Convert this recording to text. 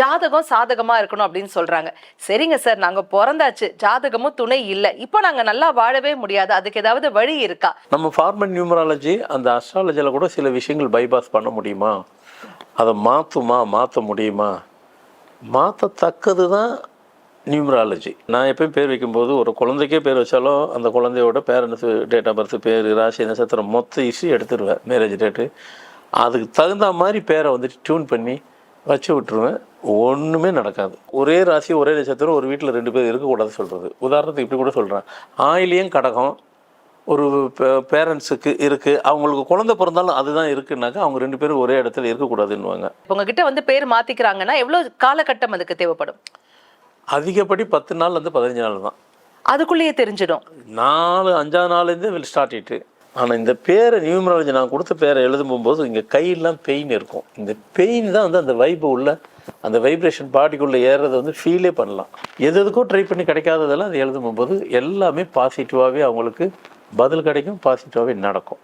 ஜாதகம் சாதகமா இருக்கணும் அப்படின்னு சொல்றாங்க. சரிங்க சார் நாங்க பிறந்தாச்சு ஜாதகமும் துணை இல்லை. இப்போ நாங்க நல்லா வாழவே முடியாது. அதுக்கு ஏதாவது வழி இருக்கா? நம்ம ஃபார்மல் நியூமராலஜி அந்த அஸ்ட்ராலஜியில் கூட சில விஷயங்கள் பைபாஸ் பண்ண முடியுமா? அதை மாற்றுமா மாற்ற முடியுமா? மாற்றத்தக்கது தான் நியூமராலஜி நான் எப்பயும் பேர் வைக்கும்போது ஒரு குழந்தைக்கே பேர் வச்சாலும் அந்த குழந்தையோட பேரண்ட்ஸ் டேட் ஆஃப் பர்த் பேர் ராசி நட்சத்திரம் மொத்த இஷ்யூ எடுத்துருவேன். மேரேஜ் டேட்டு அதுக்கு தகுந்த மாதிரி பேரை வந்துட்டு டியூன் பண்ணி வச்சு விட்ருவேன் ஒன்றுமே நடக்காது. ஒரே ராசி ஒரே நட்சத்திரம் ஒரு வீட்டில் ரெண்டு பேர் இருக்கக்கூடாது சொல்கிறது உதாரணத்துக்கு இப்படி கூட சொல்கிறேன் ஆயிலியம் கடகம் ஒரு பேரண்ட்ஸுக்கு இருக்குது அவங்களுக்கு குழந்தை பிறந்தாலும் அதுதான் இருக்குன்னாக்கா அவங்க ரெண்டு பேரும் ஒரே இடத்துல இருக்கக்கூடாதுன்னுவாங்க. உங்ககிட்ட வந்து பேர் மாத்திக்கிறாங்கன்னா எவ்வளவு காலகட்டம் அதுக்கு தேவைப்படும்? அதிகப்படி பத்து நாள்லேருந்து பதினஞ்சு நாள் தான். அதுக்குள்ளேயே தெரிஞ்சிடும். நாலு அஞ்சாவது நாள்லேருந்து ஸ்டார்ட் இட்டு ஆனால் இந்த பேரை நியூமராலஜி நான் கொடுத்த பேரை எழுதும் போது இங்கே கையெல்லாம் பெயின் இருக்கும். இந்த பெயின் தான் வந்து அந்த வைப்பு உள்ள அந்த வைப்ரேஷன் பாடிக்குள்ளே ஏறுறதை வந்து ஃபீலே பண்ணலாம். எது எதுக்கோ ட்ரை பண்ணி கிடைக்காததெல்லாம் அது எழுதும் போது எல்லாமே பாசிட்டிவாகவே அவங்களுக்கு பதில் கிடைக்கும் பாசிட்டிவாகவே நடக்கும்.